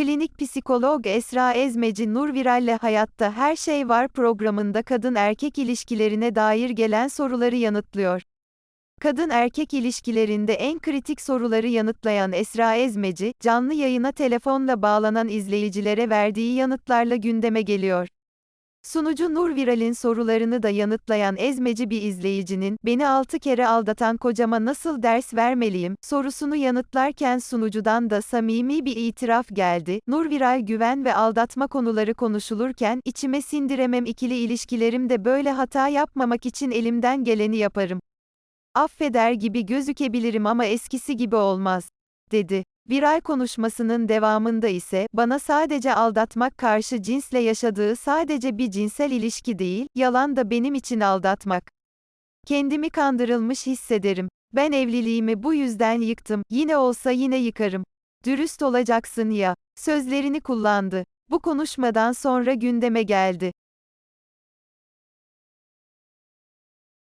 Klinik psikolog Esra Ezmeci Nur Viral'le Hayatta Her Şey Var programında kadın erkek ilişkilerine dair gelen soruları yanıtlıyor. Kadın erkek ilişkilerinde en kritik soruları yanıtlayan Esra Ezmeci, canlı yayına telefonla bağlanan izleyicilere verdiği yanıtlarla gündeme geliyor. Sunucu Nur Viral'in sorularını da yanıtlayan ezmeci bir izleyicinin, beni 6 kere aldatan kocama nasıl ders vermeliyim, sorusunu yanıtlarken sunucudan da samimi bir itiraf geldi. Nur Viral güven ve aldatma konuları konuşulurken, içime sindiremem ikili ilişkilerimde böyle hata yapmamak için elimden geleni yaparım. Affeder gibi gözükebilirim ama eskisi gibi olmaz, dedi. Viral konuşmasının devamında ise, bana sadece aldatmak karşı cinsle yaşadığı sadece bir cinsel ilişki değil, yalan da benim için aldatmak. Kendimi kandırılmış hissederim. Ben evliliğimi bu yüzden yıktım, yine olsa yine yıkarım. Dürüst olacaksın ya. Sözlerini kullandı. Bu konuşmadan sonra gündeme geldi.